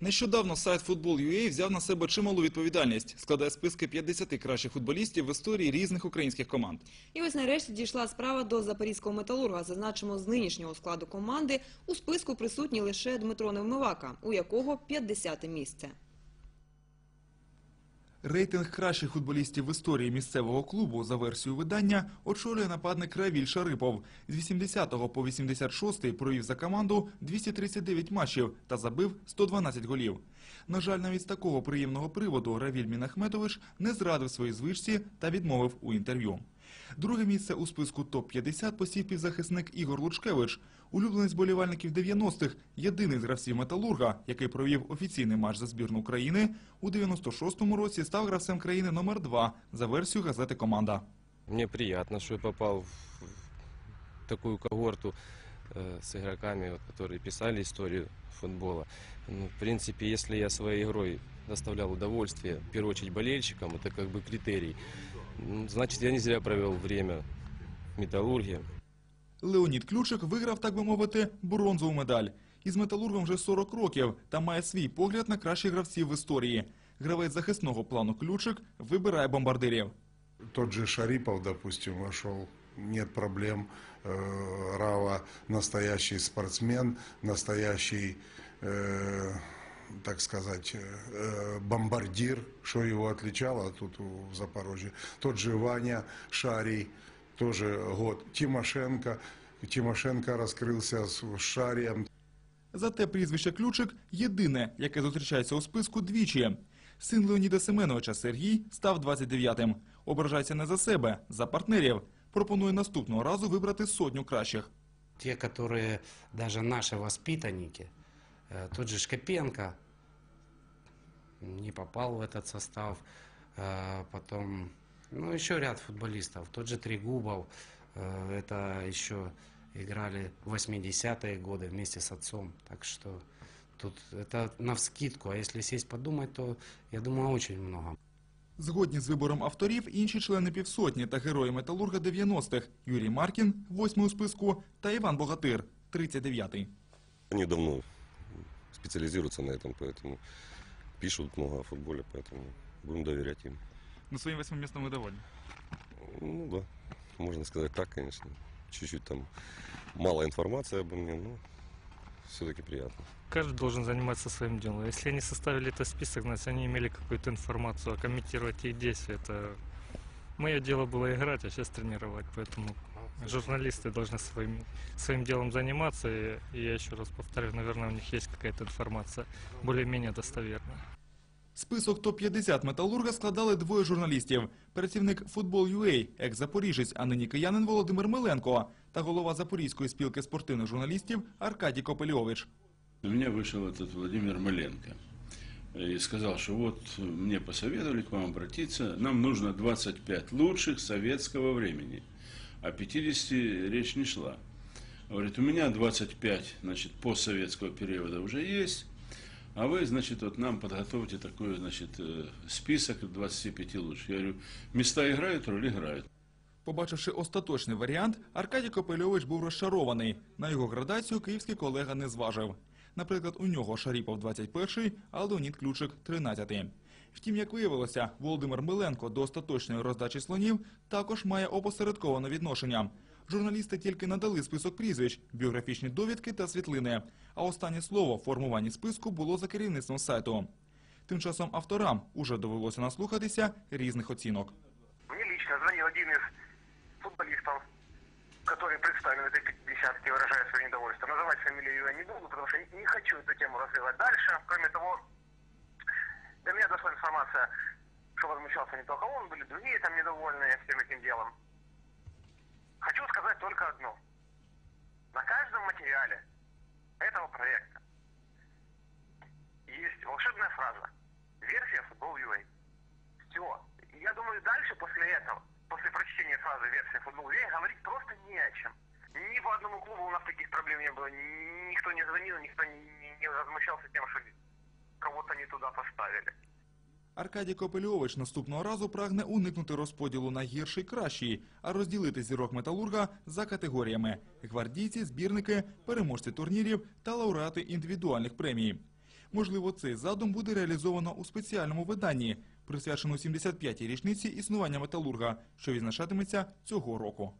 Нещодавно сайт Football.ua взяв на себе чималу відповідальність, складає списки 50 кращих футболістів в історії різних українських команд. І ось нарешті дійшла справа до запорізького металурга. Зазначимо, з нинішнього складу команди у списку присутній лише Дмитро Невмивака, у якого 50 місце. Рейтинг кращих футболістів в історії місцевого клубу за версією видання очолює нападник Равіль Шарипов. З 80 по 86 провів за команду 239 матчів та забив 112 голів. На жаль, навіть з такого приємного приводу Равіль Мінахметович не зрадив своїй звичці та відмовив у інтерв'ю. Друге місце у списку топ-50 посів півзахисник Ігор Лучкевич. Улюбленець болівальників 90-х, єдиний з гравців «Металурга», який провів офіційний матч за збірну України, у 96-му році став гравцем країни номер 2 за версією газети «Команда». Мне приятно, что я попал в такую когорту э, с игроками, вот, которые писали историю футбола. Ну, в принципе, если я своей игрой доставлял удовольствие, в первую очередь болельщикам, это как бы критерий, ну, значит, я не зря провел время в металлурге. Леонід Ключик виграв, так би мовити, бронзову медаль. Із металургом вже 40 років та має свій погляд на кращих гравців в історії. Гравець захисного плану Ключик вибирає бомбардирів. Тот же Шарипов, допустим, вошел, нет проблем. Э, Рава настоящий спортсмен, настоящий, э, так сказать, э, бомбардир, что его отличало тут у- в Запорожье. Тот же Ваня Шарий, тоже год. Тимошенко, Тимошенко раскрылся с Шарием, Зате прізвище Ключик єдине, яке зустрічається у списку двічі. Син Леоніда Семеновича Сергій став 29-м. Ображається не за себе, за партнерів. Пропонує наступного разу вибрати сотню кращих. те, которые даже наши воспитанники, э, тот же Шкопенко не попал в этот состав, э, потом, ну, еще ряд футболистов, тот же Трегубов, э, это еще играли в 80-е годы вместе с отцом, так что тут это навскидку, а если сесть подумать, то, я думаю, очень много. Згодні з вибором авторів інші члени півсотні та герої металурга 90-х Юрій Маркін, восьмий у списку, та Іван Богатир, 39-й. Они давно специализируются на этом, поэтому пишут много о футболе, поэтому будем доверять им. Ну, своїм восьмим містом ви довольні. Ну да, можно сказать так, конечно. Чуть-чуть там мало информации обо мне, но все-таки приятно. Каждый должен заниматься своим делом. Если они составили этот список, значит, они имели какую-то информацию, а комментировать их действия, это... Мое дело было играть, а сейчас тренировать, поэтому журналисты должны своим, своим делом заниматься, и, и я еще раз повторю, наверное, у них есть какая-то информация более-менее достоверная. Список топ-50 металурга складали двоє журналістів. Працівник Football.ua, екс-запоріжець, а нині киянин Володимир Миленко та голова Запорізької спілки спортивних журналістів Аркадій Копельович. У меня вышел этот Владимир Маленко и сказал, что вот мне посоветовали к вам обратиться, нам нужно 25 лучших советского времени, о 50 речь не шла. Говорит, у меня 25, значит, постсоветского периода уже есть, а вы, значит, вот нам подготовьте такой, значит, э, список 25 лучших. Я говорю, места играют, роль играют. Побачивши остаточний варіант, Аркадій Копельович був розчарований. На його градацію київський колега не зважив. Наприклад, у нього Шаріпов 21-й, а Леонід Ключик 13-й. Втім, як виявилося, Володимир Миленко до остаточної роздачі слонів також має опосередковане відношення. Журналісти тільки надали список прізвищ, біографічні довідки та світлини. А останнє слово в формуванні списку було за керівництвом сайту. Тим часом авторам уже довелося наслухатися різних оцінок. Мне лично звонил один из футболистов, который представлен в этой пятидесятке, выражая свое недовольство. Называть фамилию я не буду, потому что не хочу эту тему развивать дальше. Кроме того, до меня дошла информация, что возмущался не только он, были другие там недовольные всем этим делом. Хочу сказать только одно. На каждом материале этого проекта есть волшебная фраза. Версия футбол UA. Все. Я думаю, дальше после этого, после прочтения фразы версия футбол UA, говорить просто не о чем. Ни по одному клубу у нас таких проблем не было. Ни- Никто не звонил, никто не- не возмущался тем, что кого-то не туда поставили. Аркадій Копельович наступного разу прагне уникнути розподілу на гірший кращий, а розділити зірок металурга за категоріями: гвардійці, збірники, переможці турнірів та лауреати індивідуальних премій. Можливо, цей задум буде реалізовано у спеціальному виданні, присвяченому 75-й річниці існування металурга, що відзначатиметься цього року.